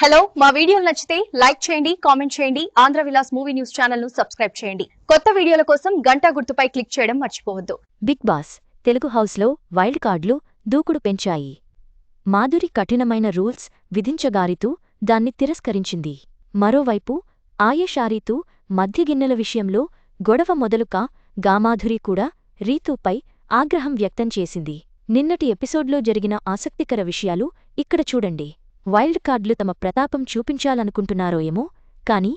Hello మా వీడియోలు నచ్చితే లైక్ చేయండి కామెంట్ చేయండి ఆంధ్ర విలాస్ మూవీ న్యూస్ ఛానల్ను సబ్స్క్రైబ్ చేయండి. కొత్త వీడియోల కోసం గంట గుర్తుపై క్లిక్ చేయడం మర్చిపోవద్దు. బిగ్ బాస్ తెలుగు హౌస్లో వైల్డ్ కార్డులు దూకుడు పెంచాయి. మాధురి కఠినమైన రూల్స్ విధించగారితూ దాన్ని తిరస్కరించింది. మరోవైపు ఆయేషారీతూ మధ్యగిన్నెల విషయంలో గొడవ మొదలుక గామాధురి కూడా రీతూపై ఆగ్రహం వ్యక్తం చేసింది. నిన్నటి ఎపిసోడ్లో జరిగిన ఆసక్తికర విషయాలు ఇక్కడ చూడండి. వైల్డ్ కార్డులు తమ ప్రతాపం చూపించాలనుకుంటున్నారో ఏమో కాని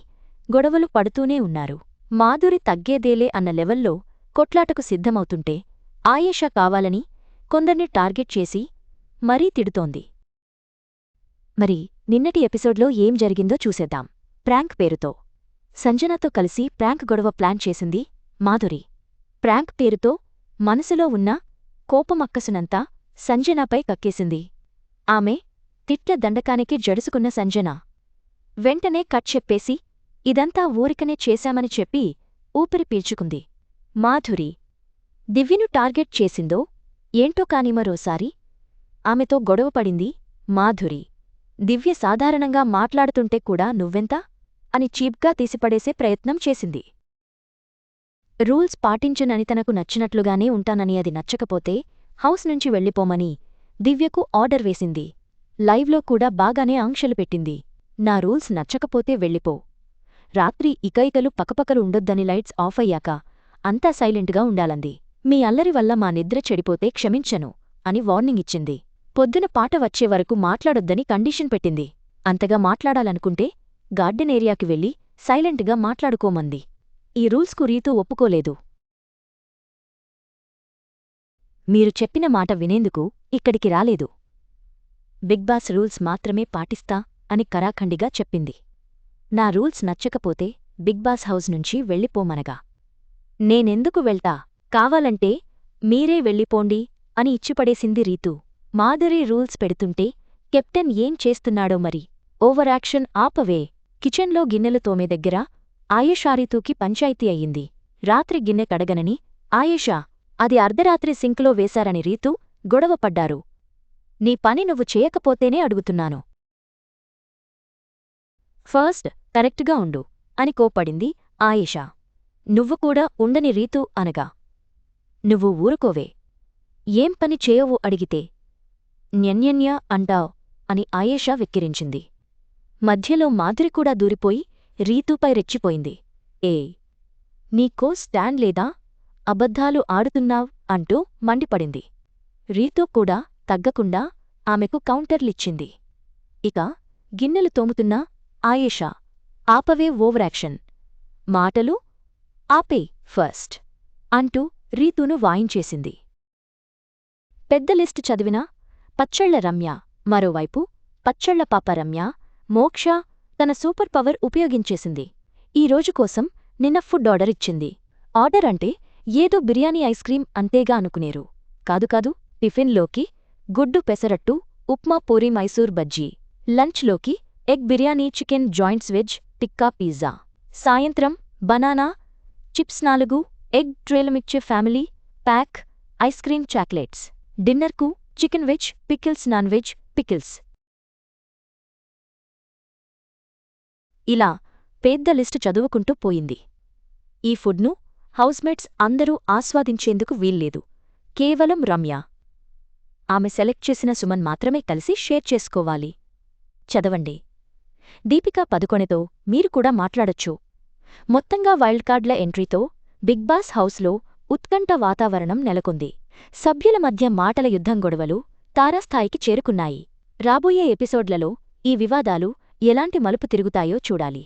గొడవలు పడుతూనే ఉన్నారు. మాధురి తగ్గేదేలే అన్న లెవెల్లో కొట్లాటకు సిద్ధమవుతుంటే ఆయేషా కావాలని కొందర్ని టార్గెట్ చేసి మరీ తిడుతోంది. మరి నిన్నటి ఎపిసోడ్లో ఏం జరిగిందో చూసేద్దాం. ప్రాంక్ పేరుతో. సంజనతో కలిసి ప్రాంక్ గొడవ ప్లాన్ చేసింది మాధురి. ప్రాంక్ పేరుతో మనసులో ఉన్న కోపమక్కసునంతా సంజనపై కక్కేసింది. ఆమె తిట్ల దండకానికి జడుసుకున్న సంజన. వెంటనే కట్ చెప్పేసి ఇదంతా ఊరికనే చేశామని చెప్పి ఊపిరి పీల్చుకుంది. మాధురి దివ్యను టార్గెట్ చేసిందో ఏంటో కాని మరోసారి ఆమెతో గొడవపడింది మాధురి. దివ్య సాధారణంగా మాట్లాడుతుంటే కూడా నువ్వెంత? అని చీప్గా తీసిపడేసే ప్రయత్నం చేసింది. రూల్స్ పాటించనని తనకు నచ్చినట్లుగానే ఉంటానని అది నచ్చకపోతే హౌస్ నుంచి వెళ్ళిపోమని దివ్యకు ఆర్డర్ వేసింది. లైవ్లో కూడా బాగానే ఆంక్షలు పెట్టింది. నా రూల్స్ నచ్చకపోతే వెళ్ళిపో. రాత్రి ఇకైకలు పకపకలు ఉండొద్దని లైట్స్ ఆఫ్ అయ్యాక అంతా సైలెంట్గా ఉండాలంది. మీ అల్లరి వల్ల మా నిద్ర చెడిపోతే క్షమించను అని వార్నింగ్ ఇచ్చింది. పొద్దున పాట వచ్చే వరకు మాట్లాడొద్దని కండిషన్ పెట్టింది. అంతగా మాట్లాడాలనుకుంటే గార్డెన్ ఏరియాకి వెళ్ళి సైలెంట్గా మాట్లాడుకోమంది. ఈ రూల్స్కు రీతూ ఒప్పుకోలేదు. మీరు చెప్పిన మాట వినేందుకు ఇక్కడికి రాలేదు. బిగ్ బాస్ రూల్స్ మాత్రమే పాటిస్తా అని కరాఖండిగా చెప్పింది. నా రూల్స్ నచ్చకపోతే బిగ్ బాస్ హౌస్ నుంచి వెళ్ళిపోమనగా. నేనెందుకు వెళ్తా? కావాలంటే మీరే వెళ్ళిపోండి అని ఇచ్చిపడేసింది రీతు. మాధురి రూల్స్ పెడుతుంటే కెప్టెన్ ఏం చేస్తున్నాడో మరి? ఓవరాక్షన్ ఆపవే. కిచెన్లో గిన్నెలు తోమే దగ్గర ఆయేషారీతూకి పంచాయతీ అయ్యింది. రాత్రి గిన్నె కడగనని ఆయేషా అది అర్ధరాత్రి సింక్లో వేశారని రీతూ గొడవపడ్డారు నీ పని నువ్వు చేయకపోతేనే అడుగుతున్నాను. ఫస్ట్ కరెక్ట్గా ఉండు అని కోప్పడింది ఆయేషా. నువ్వు కూడా ఉండని రీతు అనగా. నువ్వు ఊరుకోవే. ఏం పని చేయవు అడిగితే. న్యన్యన్య అంటావ్ అని ఆయేషా వెక్కిరించింది. మధ్యలో మాధురి కూడా దూరిపోయి రీతూపై రెచ్చిపోయింది. ఏ నీకో స్టాండ్ లేదా? అబద్ధాలు ఆడుతున్నావ్ అంటూ మండిపడింది. రీతూ కూడా తగ్గకుండా ఆమెకు కౌంటర్లిచ్చింది. ఇక గిన్నెలు తోముతున్నా ఆయేషా ఆపవే ఓవరాక్షన్ మాటలు ఆపే ఫస్ట్ అంటూ రీతూను వాయించేసింది. పెద్ద లిస్టు చదివిన పచ్చళ్ళ రమ్య మరోవైపు పచ్చళ్ళ పాప రమ్య మోక్ష తన సూపర్ పవర్ ఉపయోగించేసింది. ఈ రోజు కోసం నిన్న ఫుడ్ ఆర్డర్ ఇచ్చింది. ఆర్డర్ అంటే ఏదో బిర్యానీ ఐస్ క్రీం అంతేగా అనుకునేరు. కాదు కాదు టిఫిన్లోకి గుడ్డు pesarattu upma puri Mysore bajji. లంచ్లోకి egg biryani chicken joints veg tikka pizza. సాయంత్రం బనానా చిప్స్ నాలుగు egg ట్రేలమిచ్చే family pack ice cream chocolates. డిన్నర్కు chicken veg pickles non veg pickles. ఇలా పెద్ద లిస్టు చదువుకుంటూ పోయింది. ఈ ఫుడ్ను హౌస్మేట్స్ అందరూ ఆస్వాదించేందుకు వీల్లేదు. కేవలం రమ్య. ఆమె సెలెక్ట్ చేసిన సుమన్ మాత్రమే కలిసి షేర్ చేసుకోవాలి. చదవండి. దీపికా పదుకొనెతో మీరు కూడా మాట్లాడొచ్చు. మొత్తంగా వైల్డ్ కార్డ్ల ఎంట్రీతో బిగ్ బాస్ హౌస్లో ఉత్కంఠ వాతావరణం నెలకొంది. సభ్యుల మధ్య మాటల యుద్ధం గొడవలు తారాస్థాయికి చేరుకున్నాయి. రాబోయే ఎపిసోడ్లలో ఈ వివాదాలు ఎలాంటి మలుపు తిరుగుతాయో చూడాలి.